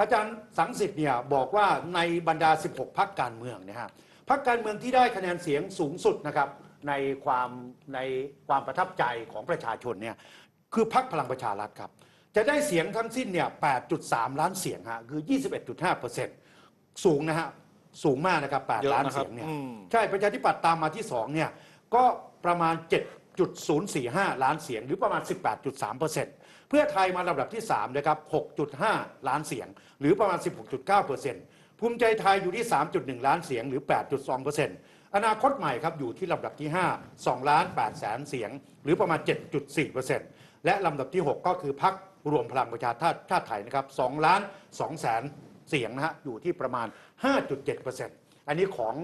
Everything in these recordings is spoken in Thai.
อาจารย์สังสิทธิ์เนี่ยบอกว่าในบรรดา 16 พักการเมืองเนะฮะพักการเมืองที่ได้คะแนนเสียงสูงสุดนะครับในความในความประทับใจของประชาชนเนี่ยคือพักพลังประชารัฐครับ จะได้เสียงทั้งสิ้นเนี่ย 8.3 ล้านเสียงฮะคือ 21.5เปอร์เซ็นต์สูงนะฮะสูงมากนะครับเย8อะล้านนะครับเสียงเนี่ยอืมใช่ประชาธิปัตย์ตามมาที่ 2 เนี่ย ก็ประมาณ 7.045 ล้านเสียงหรือประมาณ 18.3เปอร์ เซ็นต์เพื่อไทยมาลำดับที่3นะครับ 6.5 ล้านเสียง หรือประมาณ 16.9เปอร์เซ็นต์ภูมิใจไทยอยู่ที่ 3.1 ล้านเสียงหรือ 8.2เปอร์เซ็นต์อนาคตใหม่ครับอยู่ที่ลำดับที่ 5 2 ล้าน8แสนเสียง หรือประมาณ 7.4เปอร์เซ็นต์และลำดับที่ 6 ก็คือพักรวมพลังประชาชาติชาติไทยนะครับ2ล้าน2แสนเสียงนะฮะอยู่ที่ประมาณ 5.7เปอร์เซ็นต์อันนี้ของ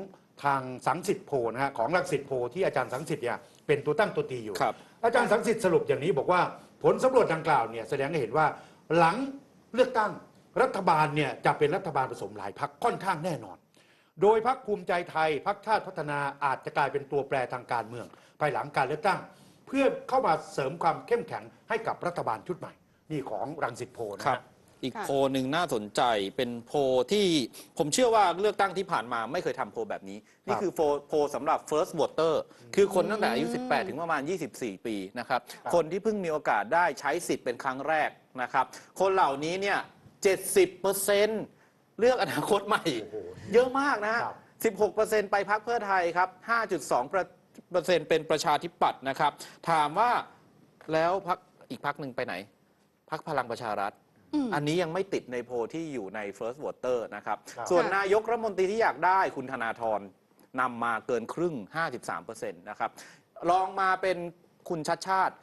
ทางสังสิทธิ์โพลนะฮะของลักษิตโพลที่อาจารย์สังสิทธิ์เนี่ยเป็นตัวตั้งตัวตีอยู่ครับอาจารย์สังสิทธิ์สรุปอย่างนี้บอกว่า ผลสำรวจดังกล่าวเนี่ยแสดงให้เห็นว่าหลังเลือกตั้งรัฐบาลเนี่ยจะเป็นรัฐบาลผสมหลายพักค่อนข้างแน่นอน โดยพักภูมิใจไทยพักชาติพัฒนาอาจจะกลายเป็นตัวแปรทางการเมือง ภายหลังการเลือกตั้ง เพื่อเข้ามาเสริมความเข้มแข็งให้กับรัฐบาลชุดใหม่ นี่ของรังสิตโพนะครับ อีกค่ะ โพลหนึ่งน่าสนใจเป็นโพลที่ผมเชื่อว่าเลือกตั้งที่ผ่านมาไม่เคยทำโพลแบบนี้ นี่คือโพลโพลสำหรับ first voter คือคนตั้งแต่อายุ 18 ถึงประมาณ 24 ปีนะครับครับคนที่เพิ่งมีโอกาสได้ใช้สิทธิ์เป็นครั้งแรกนะครับ คนเหล่านี้เนี่ย 70%เลือกอนาคตใหม่โอ้โหเยอะมากนะฮะครับ 16%ไปพักเพื่อไทยครับ 5.2%เปอร์เซ็นต์เป็นประชาธิปัตย์นะครับ ถามว่าแล้วพักอีกพักหนึ่งไปไหน พักพลังประชารัฐ อืม อันนี้ยังไม่ติดในโพลที่อยู่ใน first voter นะครับ ครับ ส่วนค่ะ นายกรัฐมนตรีที่อยากได้คุณธนาธรนำมาเกินครึ่ง 53%นะครับรองมาเป็นคุณชัดชาติ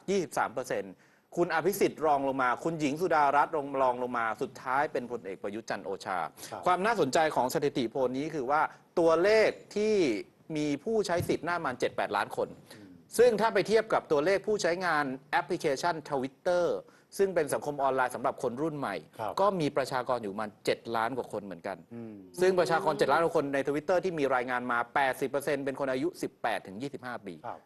23%คุณอภิสิทธิ์รองลงมา คุณหญิงสุดารัตน์รองรองลงมาสุดท้ายเป็นพลเอกประยุทธ์จันทร์โอชา ครับ ความน่าสนใจของสถิติโพลนี้คือว่าตัวเลขที่มีผู้ใช้สิทธิ์น่ามัน 7-8 ล้านคน ซึ่งถ้าไปเทียบกับตัวเลขผู้ใช้งานแอปพลิเคชัน Twitter ซึ่งเป็นสังคมออนไลน์สำหรับคนรุ่นใหม่ ครับก็มีประชากรอยู่ประมัน7ล้านกว่าคนเหมือนกัน อืม ซึ่งประชากร 7 ล้านกว่าคนในทวิตเตอร์ที่มีรายงานมา 80%เป็นคนอายุ 18 ถึง 25 ปี ครับ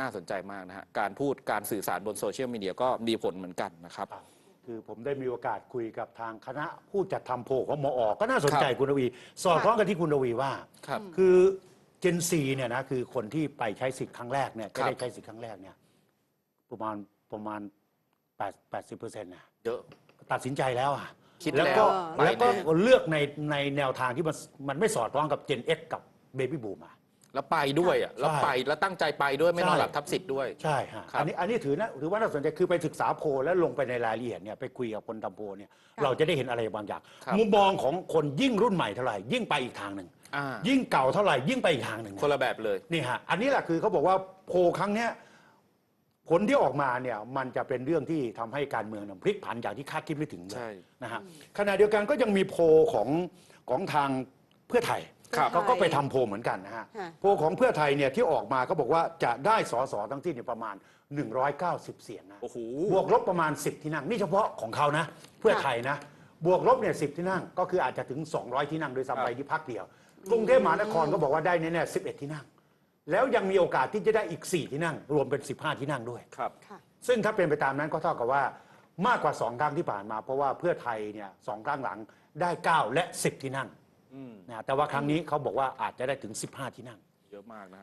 น่าสนใจมากนะฮะ การพูดการสื่อสารบนโซเชียลมีเดียก็มีผลเหมือนกันนะครับ ครับคือผมได้มีโอกาสคุยกับทางคณะผู้จัดทำโพลของมอ ก็น่าสนใจครับ คุณรวี สอดคล้องกันที่คุณรวีว่า ครับ คือ เจนซีเนี่ยนะคือคนที่ไปใช้สิทธิ์ครั้งแรกเนี่ยครัจะบได้ใช้สิทธิ์ครั้งแรกเนี่ยประมาณประมาณ8 80เปอร์เซ็นต์นะเยอะตัดสินใจแล้วอะคิดแล้วแล้วก็ไปแล้วก็แน่เลือกในในแนวทางที่มันมันไม่สอดคล้องกับเจน X กับเบบี้บูมอะแล้วไปด้วยอะแล้วไปแล้วตั้งใจไปด้วยไม่นอนใช่หลับทับสิทธิ์ด้วยใช่ฮะครับอันนี้อันนี้ถือนะถือว่าน่าสนใจคือไปศึกษาโพลแล้วลงไปในรายละเอียดเนี่ยไปคุยกับคนทำโพลเนี่ยค่ะเราจะได้เห็นอะไรบางอย่างครับมุมมองของคนยิ่งรุ่นใหม่เท่าไหร่ยิ่งไปอีกทางหนึ่ง อ่ายิ่งเก่าเท่าไหร่ยิ่งไปอีกทางหนึ่งคนละแบบเลย นี่ฮะอันนี้แหละคือเขาบอกว่าโพลครั้งเนี้ยผลที่ออกมาเนี่ยมันจะเป็นเรื่องที่ทำให้การเมืองเนี่ยพลิกผันอย่างที่คาดคิดไม่ถึงเลใช่ ยนะฮะขณะเดียวกันก็ยังมีโพลของของทางเพื่อไทยครับเขาก็ไปทำโพลเหมือนกันนะฮะค่ะ โพลของเพื่อไทยเนี่ยที่ออกมาก็บอกว่าจะได้สสทั้งที่เนี่ยประมาณ 190 เสียงนะ โอ้โห บวกลบประมาณ 10 ที่นั่ง นี่เฉพาะของเขานะ เพื่อไทยนะ บวกลบเนี่ยสิที่นั่ง ก็คืออาจจะถึง 200 ที่นั่งโดยซ้ำไปที่พักเดียว กรุงเทพมหานครก็บอกว่าได้แน่ๆ11 ที่นั่ง แล้วยังมีโอกาสที่จะได้อีก 4 ที่นั่ง รวมเป็น 15 ที่นั่งด้วย ครับ ค่ะ ซึ่งถ้าเป็นไปตามนั้นก็เท่ากับว่ามากกว่า 2 ครั้งที่ผ่านมา เพราะว่าเพื่อไทยเนี่ยสองครั้งหลังได้ 9 และ 10 ที่นั่งอืมนะแต่ว่าครั้งนี้เขาบอกว่าอาจจะได้ถึง 15 ที่นั่ง เยอะมากนะฮะ